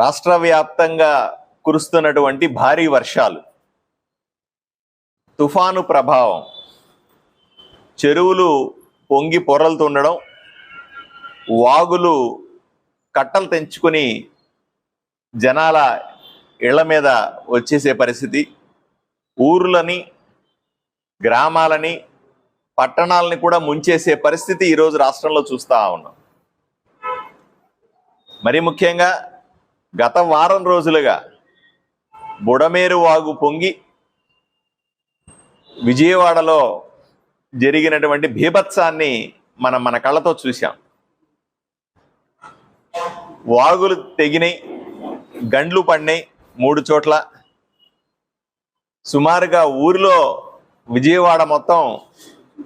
రాష్ట్ర వ్యాప్తంగా కురుస్తున్నటువంటి భారీ వర్షాలు. తుఫాను ప్రభావం. చెరువులు పొంగి పొరలుతుండడం వాగులు కట్టలు తెంచుకొని జనాల ఇళ్ళ మీద వచ్చేసే పరిస్థితి. ఊర్లని గ్రామాలని పట్టణాలని కూడా ముంచేసే పరిస్థితి ఈరోజు రాష్ట్రంలో చూస్తూ ఉన్నాం. మరి ముఖ్యంగా గత వారం రోజులుగా బుడమేరు వాగు పొంగి విజయవాడలో జరిగినటువంటి భీభత్సాన్ని మనం మన కళ్ళతో చూశాం. వాగులు తెగినాయి గండ్లు పడినాయి మూడు చోట్ల. సుమారుగా ఊరిలో విజయవాడ మొత్తం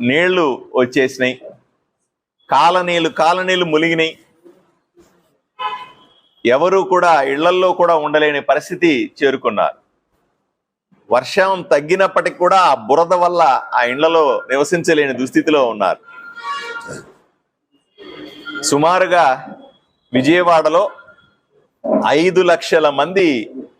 నీళ్ళు వచ్చేసినాయి కాలనీలు కాలనీలు ములిగినాయి ఎవరూ కూడా ఇళ్ళల్లో కూడా ఉండలేని పరిస్థితి చేరుకున్నారు. వర్షం తగ్గినప్పటికి కూడా ఆ బురద వల్ల ఆ ఇళ్ళలో నివసించలేని దుస్థితిలో ఉన్నారు. సుమారుగా విజయవాడలో ఐదు లక్షల మంది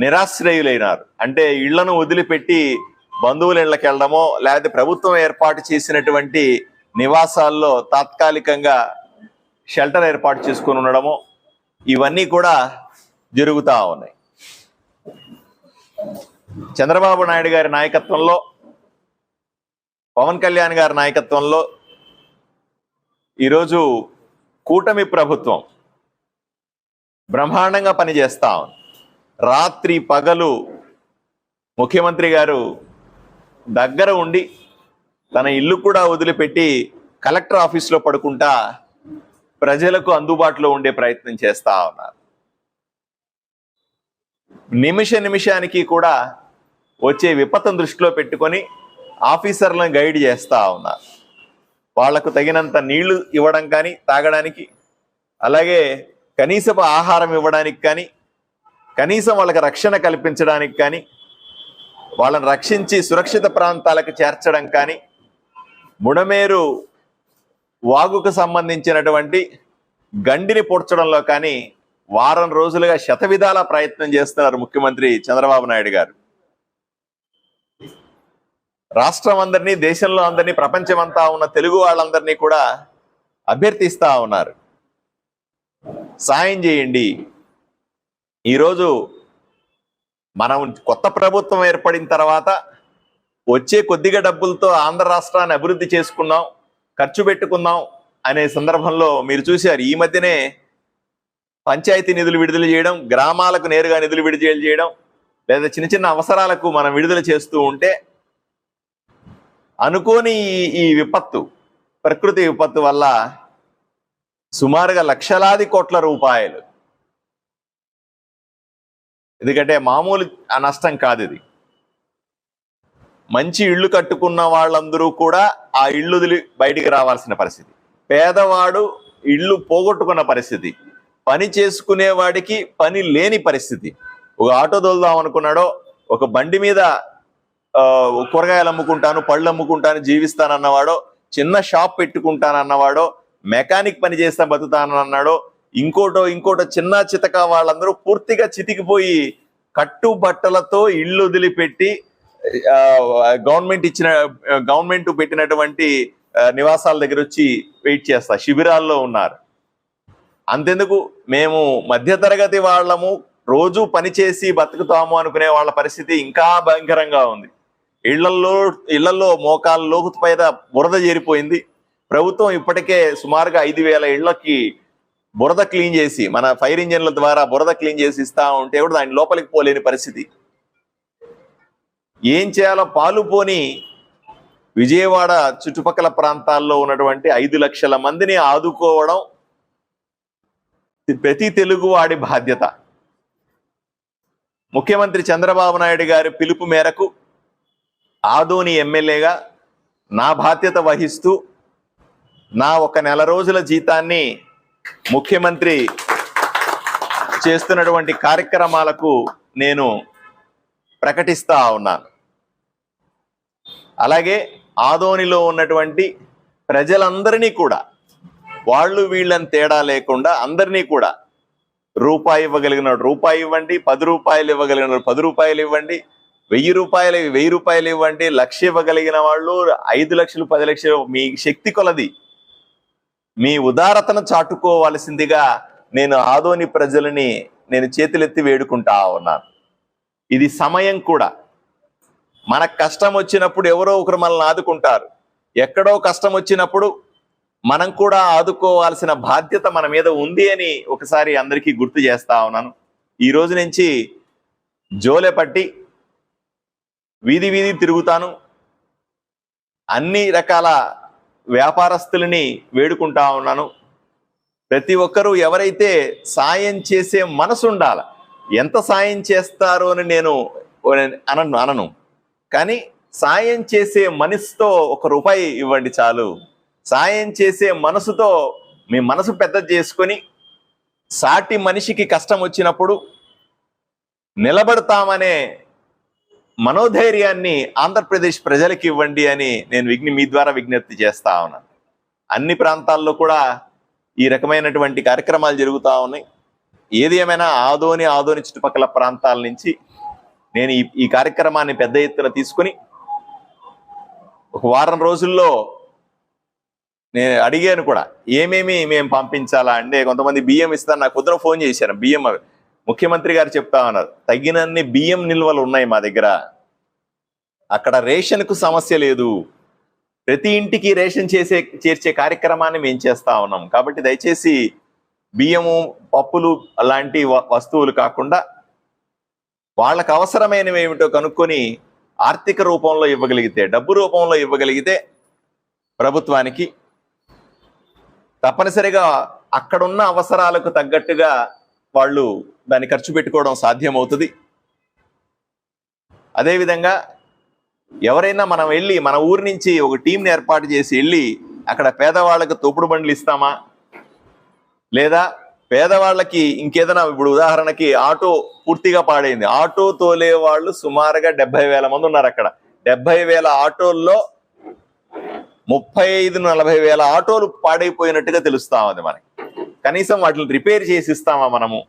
నిరాశ్రయులైనారు. అంటే ఇళ్ళను వదిలిపెట్టి బంధువుల ఇళ్ళకి వెళ్ళడమో లేకపోతే ప్రభుత్వం ఏర్పాటు చేసినటువంటి నివాసాల్లో తాత్కాలికంగా షెల్టర్ ఏర్పాటు చేసుకొని ఉండడమో ఇవన్నీ కూడా జరుగుతూ ఉన్నాయి. చంద్రబాబు నాయుడు గారి నాయకత్వంలో పవన్ కళ్యాణ్ గారి నాయకత్వంలో ఈరోజు కూటమి ప్రభుత్వం బ్రహ్మాండంగా పనిచేస్తా ఉంది. రాత్రి పగలు ముఖ్యమంత్రి గారు దగ్గర ఉండి తన ఇల్లు కూడా వదిలిపెట్టి కలెక్టర్ ఆఫీస్లో పడుకుంటా ప్రజలకు అందుబాటులో ఉండే ప్రయత్నం చేస్తా ఉన్నారు. నిమిష నిమిషానికి కూడా వచ్చే విపత్తును దృష్టిలో పెట్టుకొని ఆఫీసర్లను గైడ్ చేస్తూ ఉన్నారు. వాళ్ళకు తగినంత నీళ్ళు ఇవ్వడం కానీ తాగడానికి అలాగే కనీసపు ఆహారం ఇవ్వడానికి కానీ కనీసం వాళ్ళకి రక్షణ కల్పించడానికి కానీ వాళ్ళని రక్షించి సురక్షిత ప్రాంతాలకు చేర్చడం కానీ ముడమేరు వాగుకు సంబంధించినటువంటి గండిని పూడ్చడంలో కానీ వారం రోజులుగా శతవిధాల ప్రయత్నం చేస్తున్నారు ముఖ్యమంత్రి చంద్రబాబు నాయుడు గారు. రాష్ట్రం అందరినీ దేశంలో అందరినీ ప్రపంచమంతా ఉన్న తెలుగు వాళ్ళందరినీ కూడా అభ్యర్థిస్తా ఉన్నారు. సాయం చేయండి. ఈరోజు మనం కొత్త ప్రభుత్వం ఏర్పడిన తర్వాత వచ్చే కొద్దిగా డబ్బులతో ఆంధ్ర రాష్ట్రాన్ని అభివృద్ధి చేసుకున్నాం. ఖర్చు పెట్టుకుందాం అనే సందర్భంలో మీరు చూశారు. ఈ మధ్యనే పంచాయతీ నిధులు విడుదల చేయడం గ్రామాలకు నేరుగా నిధులు విడుదల చేయడం లేదా చిన్న చిన్న అవసరాలకు మనం విడుదల చేస్తూ ఉంటే అనుకోని ఈ- ఈ విపత్తు ప్రకృతి విపత్తు వల్ల సుమారుగా లక్షలాది కోట్ల రూపాయలు. ఎందుకంటే మామూలు ఆ నష్టం కాదు ఇది. మంచి ఇళ్ళు కట్టుకున్న వాళ్ళందరూ కూడా ఆ ఇళ్ళు వదిలి బయటికి రావాల్సిన పరిస్థితి. పేదవాడు ఇళ్ళు పోగొట్టుకున్న పరిస్థితి. పని చేసుకునేవాడికి పని లేని పరిస్థితి. ఒక ఆటో తోలుదాం అనుకున్నాడో ఒక బండి మీద కూరగాయలు అమ్ముకుంటాను పళ్ళు అమ్ముకుంటాను జీవిస్తానన్నవాడో చిన్న షాప్ పెట్టుకుంటానన్నవాడో మెకానిక్ పని చేస్తా బతుకుతానన్నాడో ఇంకోటో ఇంకోటో చిన్న చితక వాళ్ళందరూ పూర్తిగా చితికిపోయి కట్టుబట్టలతో ఇళ్ళు వదిలిపెట్టి గవర్నమెంట్ ఇచ్చిన గవర్నమెంట్ పెట్టినటువంటి నివాసాల దగ్గర వచ్చి వెయిట్ చేస్తా. శిబిరాల్లో ఉన్నారు. అంతెందుకు మేము మధ్యతరగతి వాళ్ళము రోజు పని చేసి బతుకుతాము అనుకునే వాళ్ళ పరిస్థితి ఇంకా భయంకరంగా ఉంది. ఇళ్ళల్లో ఇళ్ళలో మోకాళ్ళ లోతు పైన బురద చేరిపోయింది. ప్రభుత్వం ఇప్పటికే సుమారుగా ఐదు వేల ఇళ్ళకి బురద క్లీన్ చేసి మన ఫైర్ ఇంజన్ల ద్వారా బురద క్లీన్ చేసి ఇస్తా ఉంటే కూడా దాని లోపలికి పోలేని పరిస్థితి. ఏం చేయాలో పాలు పోని విజయవాడ చుట్టుపక్కల ప్రాంతాల్లో ఉన్నటువంటి ఐదు లక్షల మందిని ఆదుకోవడం ప్రతి తెలుగువాడి బాధ్యత. ముఖ్యమంత్రి చంద్రబాబు నాయుడు గారి పిలుపు మేరకు ఆదోని ఎమ్మెల్యేగా నా బాధ్యత వహిస్తూ నా ఒక నెల రోజుల జీతాన్ని ముఖ్యమంత్రి చేస్తున్నటువంటి కార్యక్రమాలకు నేను ప్రకటిస్తా ఉన్నాను. అలాగే ఆదోనిలో ఉన్నటువంటి ప్రజలందరినీ కూడా వాళ్ళు వీళ్ళని తేడా లేకుండా అందరినీ కూడా రూపాయి ఇవ్వగలిగిన రూపాయి ఇవ్వండి పది రూపాయలు ఇవ్వగలిగిన పది రూపాయలు ఇవ్వండి వెయ్యి రూపాయలు వెయ్యి రూపాయలు ఇవ్వండి లక్ష ఇవ్వగలిగిన వాళ్ళు ఐదు లక్షలు పది లక్షలు మీ శక్తి కొలది. మీ ఉదారతను చాటుకోవాల్సిందిగా నేను ఆదోని ప్రజలని నేను చేతులెత్తి వేడుకుంటా ఉన్నాను. ఇది సమయం కూడా. మనకు కష్టం వచ్చినప్పుడు ఎవరో ఒకరు మనల్ని ఆదుకుంటారు. ఎక్కడో కష్టం వచ్చినప్పుడు మనం కూడా ఆదుకోవాల్సిన బాధ్యత మన మీద ఉంది అని ఒకసారి అందరికీ గుర్తు చేస్తా ఉన్నాను. ఈ రోజు నుంచి జోలె పట్టి వీధి వీధి తిరుగుతాను. అన్ని రకాల వ్యాపారస్తులని వేడుకుంటా ఉన్నాను. ప్రతి ఒక్కరూ ఎవరైతే సాయం చేసే మనసు ఉండాల ఎంత సాయం చేస్తారో అని నేను అనను అనను. కానీ సాయం చేసే మనసుతో ఒక రూపాయి ఇవ్వండి చాలు. సాయం చేసే మనసుతో మీ మనసు పెద్ద చేసుకొని సాటి మనిషికి కష్టం వచ్చినప్పుడు నిలబడతామనే మనోధైర్యాన్ని ఆంధ్రప్రదేశ్ ప్రజలకు ఇవ్వండి అని నేను విజ్ఞ మీ ద్వారా విజ్ఞప్తి చేస్తా ఉన్నాను అన్ని ప్రాంతాల్లో కూడా ఈ రకమైనటువంటి కార్యక్రమాలు జరుగుతూ ఉన్నాయి. ఏది ఏమైనా ఆదోని ఆదోని చుట్టుపక్కల ప్రాంతాల నుంచి నేను ఈ ఈ కార్యక్రమాన్ని పెద్ద ఎత్తున తీసుకుని ఒక వారం రోజుల్లో నేను అడిగాను కూడా ఏమేమి మేము పంపించాలా? అంటే కొంతమంది బియ్యం ఇస్తాను నాకు కుదర ఫోన్ చేశారు. బియ్యం ముఖ్యమంత్రి గారు చెప్తా ఉన్నారు తగినన్ని బియ్యం నిల్వలు ఉన్నాయి మా దగ్గర. అక్కడ రేషన్కు సమస్య లేదు. ప్రతి ఇంటికి రేషన్ చేసే చేర్చే కార్యక్రమాన్ని మేము చేస్తా ఉన్నాం. కాబట్టి దయచేసి బియ్యము పప్పులు అలాంటి వ- వస్తువులు కాకుండా వాళ్ళకు అవసరమైనవి ఏమిటో కనుక్కొని ఆర్థిక రూపంలో ఇవ్వగలిగితే డబ్బు రూపంలో ఇవ్వగలిగితే ప్రభుత్వానికి తప్పనిసరిగా అక్కడున్న అవసరాలకు తగ్గట్టుగా వాళ్ళు దాన్ని ఖర్చు పెట్టుకోవడం సాధ్యమవుతుంది. అదేవిధంగా ఎవరైనా మనం వెళ్ళి మన ఊరి నుంచి ఒక టీంని ఏర్పాటు చేసి వెళ్ళి అక్కడ పేదవాళ్ళకు తోపుడు బండ్లు ఇస్తామా? లేదా పేదవాళ్ళకి ఇంకేదైనా ఇప్పుడు ఉదాహరణకి ఆటో పూర్తిగా పాడైంది. ఆటో తోలే వాళ్ళు సుమారుగా డెబ్బై వేల మంది ఉన్నారు అక్కడ. డెబ్బై వేల ఆటోల్లో ముప్పై ఐదు నలభై వేల ఆటోలు పాడైపోయినట్టుగా తెలుస్తా ఉంది మనకి. కనీసం వాటిని రిపేర్ చేసి ఇస్తామా మనము?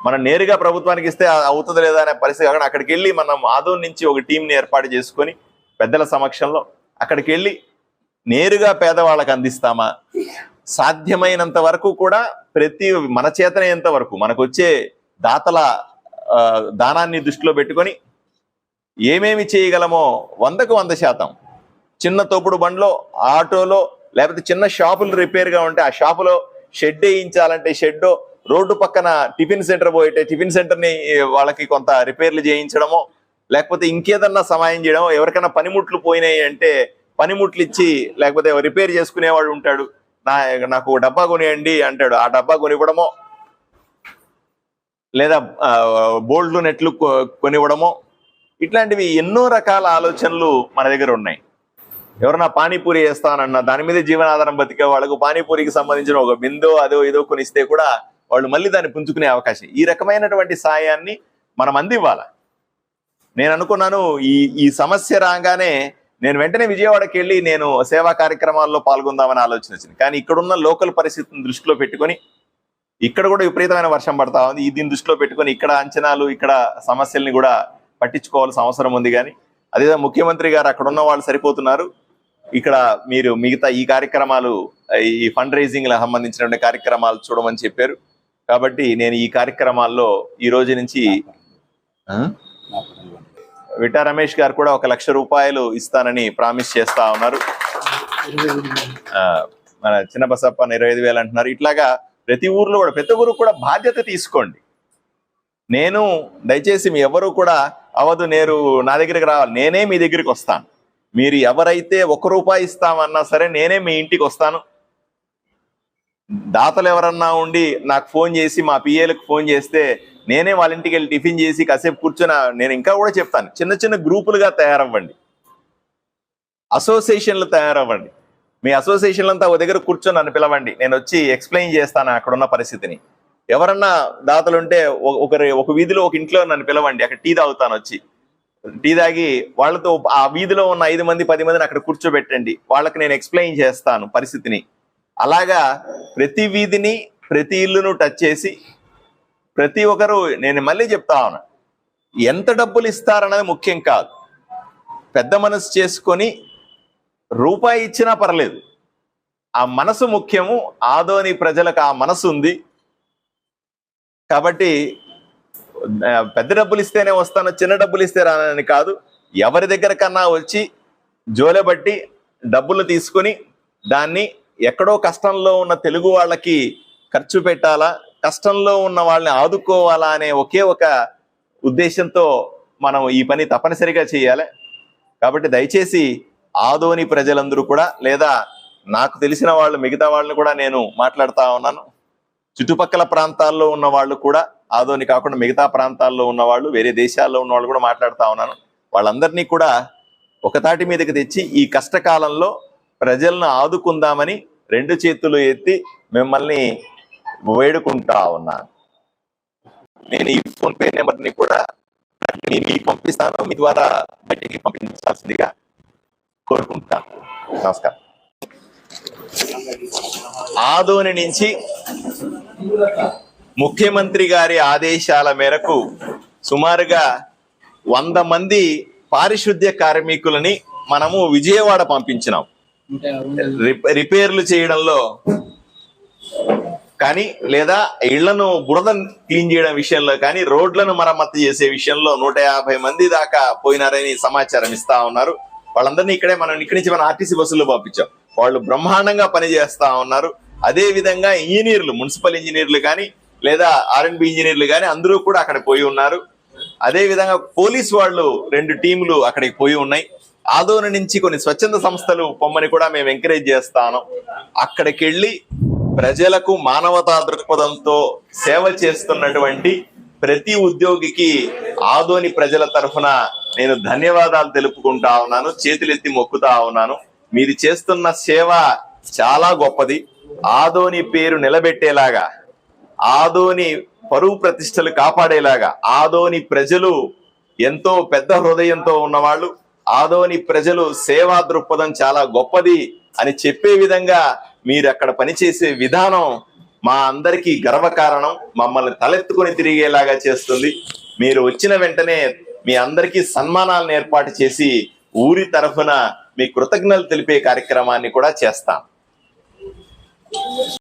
మనం నేరుగా ప్రభుత్వానికి ఇస్తే అవుతుంది లేదా అనే పరిస్థితి కాకుండా అక్కడికి వెళ్ళి మనం ఆదోన్ నుంచి ఒక టీంని ఏర్పాటు చేసుకొని పెద్దల సమక్షంలో అక్కడికి వెళ్ళి నేరుగా పేదవాళ్ళకి అందిస్తామా? సాధ్యమైనంత వరకు కూడా ప్రతి మన చేతనైనంత వరకు మనకు వచ్చే దాతల దానాన్ని దృష్టిలో పెట్టుకొని ఏమేమి చేయగలమో వందకు వంద శాతం చిన్న తోపుడు బండ్లో ఆటోలో లేకపోతే చిన్న షాపులు రిపేర్గా ఉంటే ఆ షాపులో షెడ్ వేయించాలంటే షెడ్ రోడ్డు పక్కన టిఫిన్ సెంటర్ పోయితే టిఫిన్ సెంటర్ని వాళ్ళకి కొంత రిపేర్లు చేయించడమో లేకపోతే ఇంకేదన్నా సహాయం చేయడమో ఎవరికైనా పనిముట్లు పోయినాయి అంటే పనిముట్లు ఇచ్చి లేకపోతే రిపేర్ చేసుకునేవాడు ఉంటాడు. నా నాకు డబ్బా కొనియండి అంటాడు. ఆ డబ్బా కొనివ్వడమో లేదా బోల్డ్లు నెట్లు కొ- కొనివ్వడమో ఇట్లాంటివి ఎన్నో రకాల ఆలోచనలు మన దగ్గర ఉన్నాయి. ఎవరన్నా పానీపూరి వేస్తానన్నా దాని మీద జీవనాధారం బతికే వాళ్ళకు పానీపూరికి సంబంధించిన ఒక బిందో అదో ఏదో కొనిస్తే కూడా వాళ్ళు మళ్ళీ దాన్ని పుంజుకునే అవకాశం. ఈ రకమైనటువంటి సాయాన్ని మనం అందివ్వాలి? నేను అనుకున్నాను ఈ ఈ సమస్య రాగానే నేను వెంటనే విజయవాడకి వెళ్ళి నేను సేవా కార్యక్రమాల్లో పాల్గొందామని ఆలోచన వచ్చింది. కానీ ఇక్కడున్న లోకల్ పరిస్థితిని దృష్టిలో పెట్టుకొని ఇక్కడ కూడా విపరీతమైన వర్షం పడతా ఉంది. దీన్ని దృష్టిలో పెట్టుకొని ఇక్కడ అంచనాలు ఇక్కడ సమస్యల్ని కూడా పట్టించుకోవాల్సిన అవసరం ఉంది. కానీ అదే ముఖ్యమంత్రి గారు అక్కడ ఉన్న వాళ్ళు సరిపోతున్నారు. ఇక్కడ మీరు మిగతా ఈ కార్యక్రమాలు ఈ ఫండ్ రైజింగ్ సంబంధించినటువంటి కార్యక్రమాలు చూడమని చెప్పారు. కాబట్టి నేను ఈ కార్యక్రమాల్లో ఈ రోజు నుంచి విటా రమేష్ గారు కూడా ఒక లక్ష రూపాయలు ఇస్తానని ప్రామిస్ చేస్తా ఉన్నారు. మన చిన్న బసప్ప ఇరవై ఐదు వేలు అంటున్నారు. ఇట్లాగా ప్రతి ఊర్లో కూడా ప్రతి ఊరు కూడా బాధ్యత తీసుకోండి. నేను దయచేసి మీ ఎవరు కూడా అవదు నేను నా దగ్గరికి రావాలి. నేనే మీ దగ్గరికి వస్తాను. మీరు ఎవరైతే ఒక రూపాయి ఇస్తామన్నా సరే నేనే మీ ఇంటికి వస్తాను. దాతలు ఎవరన్నా ఉండి నాకు ఫోన్ చేసి మా పిఏలకు ఫోన్ చేస్తే నేనే వాళ్ళ ఇంటికి వెళ్ళి టిఫిన్ చేసి కాసేపు కూర్చొని నేను ఇంకా కూడా చెప్తాను. చిన్న చిన్న గ్రూపులుగా తయారవ్వండి. అసోసియేషన్లు తయారవ్వండి. మీ అసోసియేషన్లు అంతా ఒక దగ్గర కూర్చొని నన్ను పిలవండి. నేను వచ్చి ఎక్స్ప్లెయిన్ చేస్తాను అక్కడ ఉన్న పరిస్థితిని. ఎవరన్నా దాతలు ఉంటే ఒకరి ఒక వీధిలో ఒక ఇంట్లో నన్ను పిలవండి. అక్కడ టీ తాగుతాను వచ్చి. టీ తాగి వాళ్ళతో ఆ వీధిలో ఉన్న ఐదు మంది పది మందిని అక్కడ కూర్చోబెట్టండి. వాళ్ళకి నేను ఎక్స్ప్లెయిన్ చేస్తాను పరిస్థితిని. అలాగా ప్రతి వీధిని ప్రతి ఇల్లును టచ్ చేసి ప్రతి ఒక్కరు నేను మళ్ళీ చెప్తా ఉన్నా ఎంత డబ్బులు ఇస్తారన్నది ముఖ్యం కాదు. పెద్ద మనసు చేసుకొని రూపాయి ఇచ్చినా పర్లేదు. ఆ మనసు ముఖ్యము ఆదోని ప్రజలకు ఆ మనసు ఉంది. కాబట్టి పెద్ద డబ్బులు ఇస్తేనే వస్తాను చిన్న డబ్బులు ఇస్తే రానని కాదు. ఎవరి దగ్గర కన్నా వచ్చి జోలెబట్టి డబ్బులు తీసుకొని దాన్ని ఎక్కడో కష్టంలో ఉన్న తెలుగు వాళ్ళకి ఖర్చు పెట్టాలా? కష్టంలో ఉన్న వాళ్ళని ఆదుకోవాలా అనే ఒకే ఒక ఉద్దేశంతో మనం ఈ పని తప్పనిసరిగా చేయాలి. కాబట్టి దయచేసి ఆదోని ప్రజలందరూ కూడా లేదా నాకు తెలిసిన వాళ్ళు మిగతా వాళ్ళని కూడా నేను మాట్లాడుతూ ఉన్నాను. చుట్టుపక్కల ప్రాంతాల్లో ఉన్న వాళ్ళు కూడా ఆదోని కాకుండా మిగతా ప్రాంతాల్లో ఉన్న వాళ్ళు వేరే దేశాల్లో ఉన్న వాళ్ళు కూడా మాట్లాడుతూ ఉన్నాను. వాళ్ళందరినీ కూడా ఒకతాటి మీదకి తెచ్చి ఈ కష్టకాలంలో ప్రజలను ఆదుకుందామని రెండు చేతులు ఎత్తి మిమ్మల్ని వేడుకుంటా ఉన్నాను. నేను ఈ ఫోన్ పే నెంబర్ని కూడా నేను మీకు పంపిస్తాను మీ ద్వారా బయటికి పంపించాల్సిందిగా కోరుకుంటాను నమస్కారం. ఆదోని నుంచి ముఖ్యమంత్రి గారి ఆదేశాల మేరకు సుమారుగా వంద మంది పారిశుద్ధ్య కార్మికులని మనము విజయవాడ పంపించినాం. రిపేర్లు చేయడంలో కానీ లేదా ఇళ్ళను బురద క్లీన్ చేయడం విషయంలో కానీ రోడ్లను మరమ్మతు చేసే విషయంలో నూట యాభై మంది దాకా పోయినారని సమాచారం ఇస్తా ఉన్నారు. వాళ్ళందరినీ ఇక్కడే మనం ఇక్కడి నుంచి మనం ఆర్టీసీ బస్సుల్లో పంపించాం. వాళ్ళు బ్రహ్మాండంగా పనిచేస్తా ఉన్నారు. అదే విధంగా ఇంజనీర్లు మున్సిపల్ ఇంజనీర్లు కానీ లేదా ఆర్ఎన్బి ఇంజనీర్లు కానీ అందరూ కూడా అక్కడ పోయి ఉన్నారు. అదే విధంగా పోలీస్ వాళ్ళు రెండు టీములు అక్కడికి పోయి ఉన్నాయి. ఆదోని నుంచి కొన్ని స్వచ్ఛంద సంస్థలు పొమ్మని కూడా మేము ఎంకరేజ్ చేస్తాను. అక్కడికి వెళ్ళి ప్రజలకు మానవతా దృక్పథంతో సేవ చేస్తున్నటువంటి ప్రతి ఉద్యోగికి ఆదోని ప్రజల తరఫున నేను ధన్యవాదాలు తెలుపుకుంటా ఉన్నాను చేతులెత్తి మొక్కుతా ఉన్నాను. మీరు చేస్తున్న సేవ చాలా గొప్పది. ఆదోని పేరు నిలబెట్టేలాగా ఆదోని పరువు ప్రతిష్టలు కాపాడేలాగా ఆదోని ప్రజలు ఎంతో పెద్ద హృదయంతో ఉన్నవాళ్ళు ఆదోని ప్రజలు సేవా దృక్పథం చాలా గొప్పది. అని చెప్పే విధంగా మీరు అక్కడ పనిచేసే విధానం మా అందరికీ గర్వకారణం మమ్మల్ని తలెత్తుకొని తిరిగేలాగా చేస్తుంది. మీరు వచ్చిన వెంటనే మీ అందరికీ సన్మానాలను ఏర్పాటు చేసి ఊరి తరఫున మీ కృతజ్ఞతలు తెలిపే కార్యక్రమాన్ని కూడా చేస్తాం.